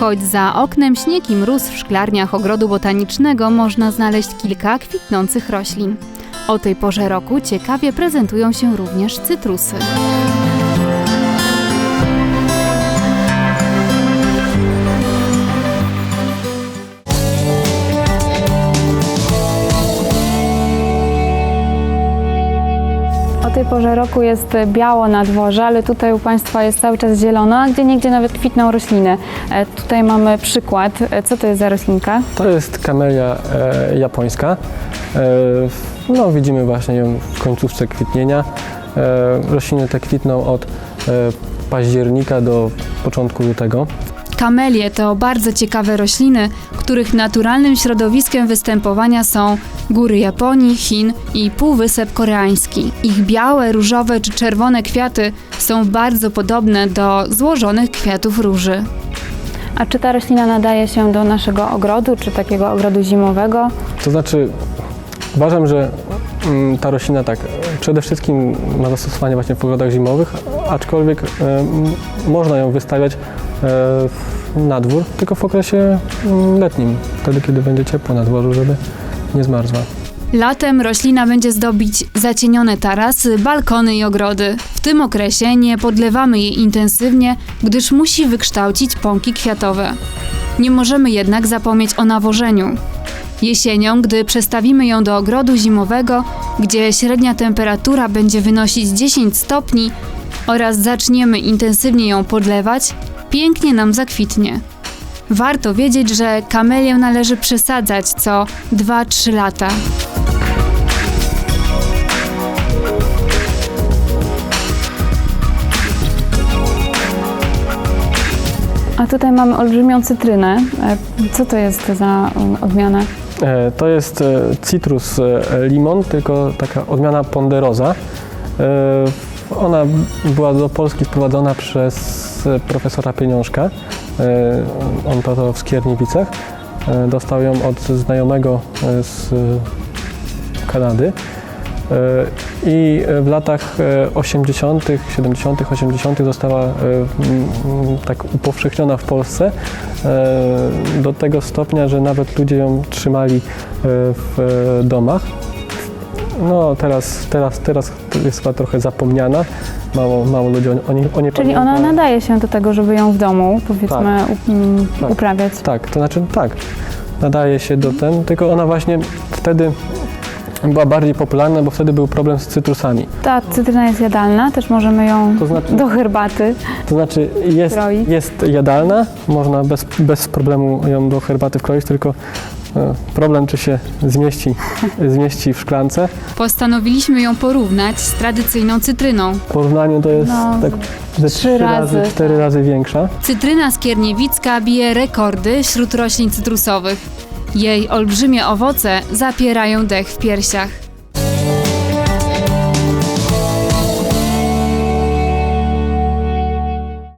Choć za oknem śnieg i mróz w szklarniach ogrodu botanicznego można znaleźć kilka kwitnących roślin. O tej porze roku ciekawie prezentują się również cytrusy. O tej porze roku jest biało na dworze, ale tutaj u Państwa jest cały czas zielono, a gdzie niegdzie nawet kwitną rośliny. E, Tutaj mamy przykład. E, Co to jest za roślinka? To jest kamelia e, japońska. E, no, widzimy właśnie ją w końcówce kwitnienia. E, rośliny te kwitną od e, października do początku lutego. Kamelie to bardzo ciekawe rośliny, których naturalnym środowiskiem występowania są góry Japonii, Chin i Półwysep Koreański. Ich białe, różowe czy czerwone kwiaty są bardzo podobne do złożonych kwiatów róży. A czy ta roślina nadaje się do naszego ogrodu, czy takiego ogrodu zimowego? To znaczy, uważam, że mm, ta roślina tak, przede wszystkim ma zastosowanie właśnie w ogrodach zimowych, aczkolwiek m, można ją wystawiać na dwór, tylko w okresie mm, letnim, wtedy kiedy będzie ciepło na dworzu, żeby nie zmarzła. Latem roślina będzie zdobić zacienione tarasy, balkony i ogrody. W tym okresie nie podlewamy jej intensywnie, gdyż musi wykształcić pąki kwiatowe. Nie możemy jednak zapomnieć o nawożeniu. Jesienią, gdy przestawimy ją do ogrodu zimowego, gdzie średnia temperatura będzie wynosić 10 stopni oraz zaczniemy intensywnie ją podlewać, pięknie nam zakwitnie. Warto wiedzieć, że kamelię należy przesadzać co 2-3 lata. A tutaj mamy olbrzymią cytrynę. E, Co to jest za um, odmiana? E, To jest e, citrus limon, tylko taka odmiana ponderosa. Ona była do Polski sprowadzona przez e, profesora Pieniążka. E, On pracował w Skierniewicach. E, Dostał ją od znajomego z Kanady. I w latach e, 80., 70., 80. została tak upowszechniona w Polsce do tego stopnia, że nawet ludzie ją trzymali w domach. No teraz, teraz, teraz jest chyba trochę zapomniana. Mało, mało ludzi o, o, niej Czyli pamięta. ona nadaje się do tego, żeby ją w domu, powiedzmy, u- um, Tak. uprawiać. Tak, to znaczy tak, nadaje się do ten, tylko ona właśnie wtedy była bardziej popularna, bo wtedy był problem z cytrusami. Ta cytryna jest jadalna, też możemy ją To znaczy- do herbaty. To znaczy jest, Kroi. jest jadalna, można bez, bez problemu ją do herbaty wkroić, tylko problem czy się zmieści, zmieści w szklance. Postanowiliśmy ją porównać z tradycyjną cytryną. W porównaniu to jest No, tak ze trzy trzy razy, razy, cztery razy większa. Cytryna skierniewicka bije rekordy wśród roślin cytrusowych. Jej olbrzymie owoce zapierają dech w piersiach.